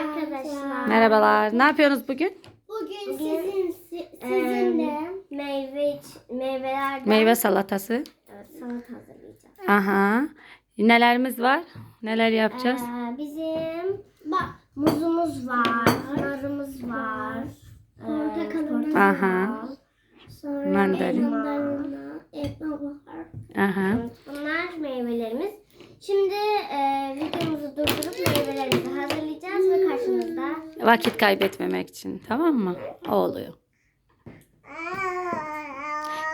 arkadaşlar. Merhabalar. Ne yapıyorsunuz bugün? Bugün, sizin si- sizinle meyve iç- meyvelerden Meyve salatası. Evet, salata hazırlayacağız. Aha. Nelerimiz var? Neler yapacağız? Ee, bizim bak muzumuz var, narımız var, portakalımız Aha. var. Sonra Mandalina. elma, elma var. Aha. Bunlar meyvelerimiz. Şimdi e, videomuzu durdurup meyvelerimizi hazırlayacağız ve karşınızda Vakit kaybetmemek için. Tamam mı? O oluyor.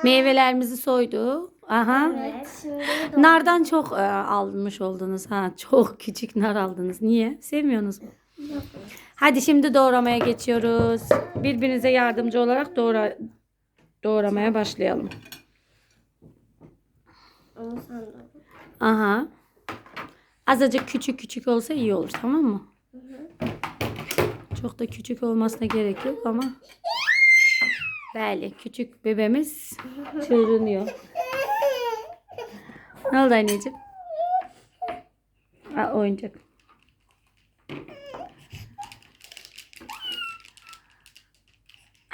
Meyvelerimizi soydu. Aha. Evet, şimdi Nardan çok e, almış oldunuz ha. Çok küçük nar aldınız. Niye? Sevmiyorsunuz mu? Hadi şimdi doğramaya geçiyoruz. Birbirinize yardımcı olarak doğra doğramaya başlayalım. Aha. Azıcık küçük küçük olsa iyi olur tamam mı? Çok da küçük olmasına gerek yok ama. Böyle küçük bebeğimiz çığırınıyor. Ne oldu anneciğim? Aa, oyuncak.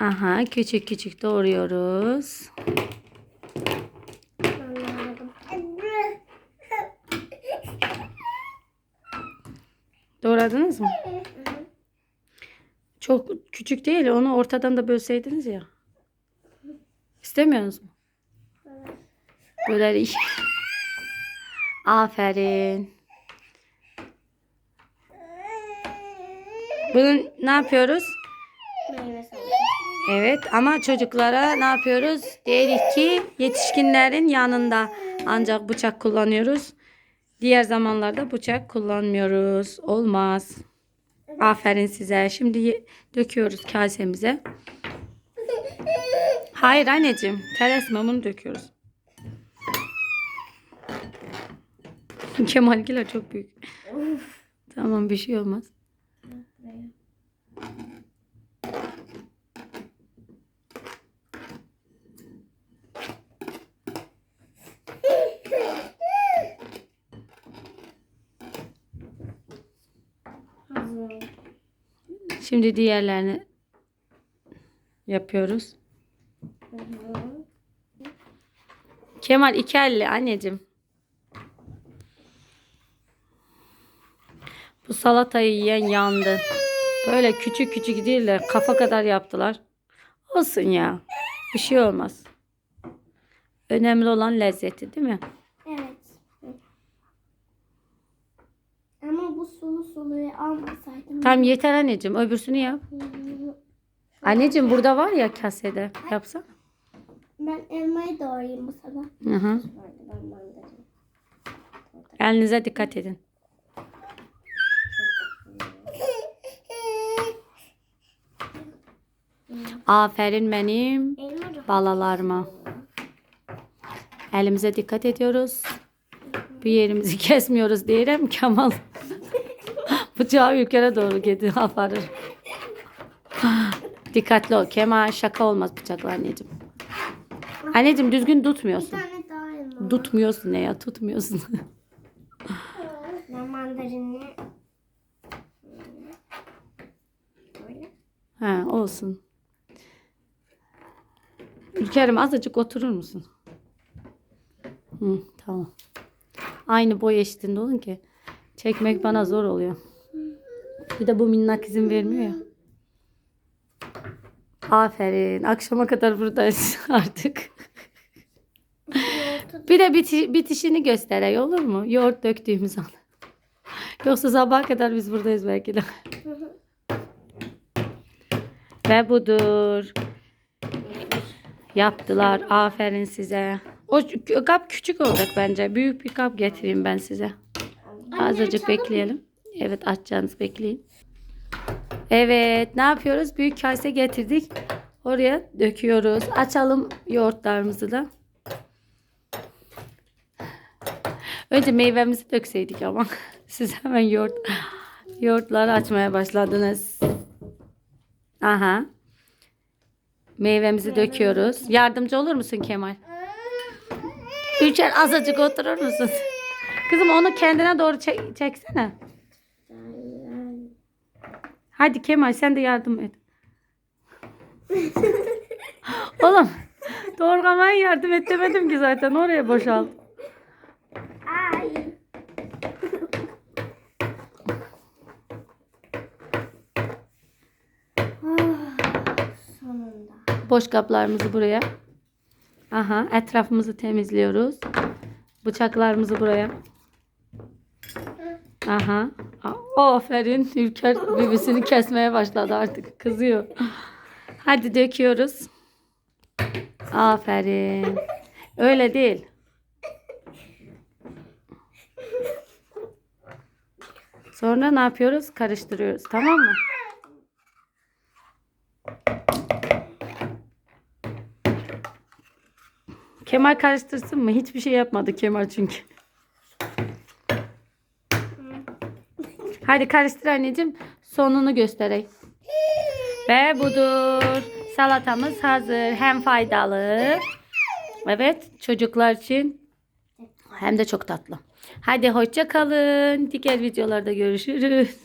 Aha küçük küçük doğruyoruz. Doğradınız mı? Çok küçük değil. Onu ortadan da bölseydiniz ya. İstemiyorsunuz mu? Böyle iş. Aferin. Bugün ne yapıyoruz? Evet ama çocuklara ne yapıyoruz? Dedik ki yetişkinlerin yanında ancak bıçak kullanıyoruz. Diğer zamanlarda bıçak kullanmıyoruz. Olmaz. Aferin size. Şimdi döküyoruz kasemize. Hayır anneciğim. Teres bunu döküyoruz. Kemalgiler çok büyük. Tamam bir şey olmaz. Hazır. Şimdi diğerlerini yapıyoruz. Kemal iki elle anneciğim. Bu salatayı yiyen yandı. Böyle küçük küçük değil de kafa kadar yaptılar. Olsun ya. Bir şey olmaz. Önemli olan lezzeti değil mi? Evet. Ama bu sulu suluyu almasaydım. Tam yeter anneciğim. Öbürsünü yap. Anneciğim burada var ya kasede. Yapsana. Ben elmayı doğrayayım bu sabah. Hı hı. Elinize dikkat edin. Aferin benim balalarıma. Elimize dikkat ediyoruz. Bir yerimizi kesmiyoruz diyelim Kemal. Bıçağı yukarı doğru gidiyor aparır. Dikkatli ol. Kemal şaka olmaz bıçakla anneciğim. Anneciğim düzgün bir tutmuyorsun. tane daha elma. Tutmuyorsun ne ya tutmuyorsun. Ben mandarini böyle. Ha olsun. Ülkerim azıcık oturur musun? Hı, tamam. Aynı boy eşitinde olun ki çekmek bana zor oluyor. Bir de bu minnak izin vermiyor ya. Aferin. Akşama kadar buradayız artık. Bir de biti- bitişini gösterey olur mu? Yoğurt döktüğümüz an. Yoksa sabaha kadar biz buradayız belki de. Ve budur. Yaptılar. Aferin size. O kap küçük olacak bence. Büyük bir kap getireyim ben size. Azıcık bekleyelim. Evet açacağınız bekleyin. Evet ne yapıyoruz? Büyük kase getirdik. Oraya döküyoruz. Açalım yoğurtlarımızı da. Önce meyvemizi dökseydik ama. Siz hemen yoğurt yoğurtları açmaya başladınız. Aha. Meyvemizi döküyoruz. Yardımcı olur musun Kemal? Ülker azıcık oturur musun? Kızım onu kendine doğru çek- çeksene. Hadi Kemal sen de yardım et. Oğlum doğurgamaya yardım et demedim ki zaten oraya boşalt. Ay. Ah, Sonunda. Boş kaplarımızı buraya. Aha etrafımızı temizliyoruz. Bıçaklarımızı buraya. Aha. Aferin. Ülker bibisini kesmeye başladı artık. Kızıyor. Hadi döküyoruz. Aferin. Öyle değil. Sonra ne yapıyoruz? Karıştırıyoruz. Tamam mı? Kemal karıştırsın mı? Hiçbir şey yapmadı Kemal çünkü. Hadi karıştır anneciğim. Sonunu göstereyim. Ve budur. Salatamız hazır. Hem faydalı. Evet çocuklar için hem de çok tatlı. Hadi hoşça kalın. Diğer videolarda görüşürüz.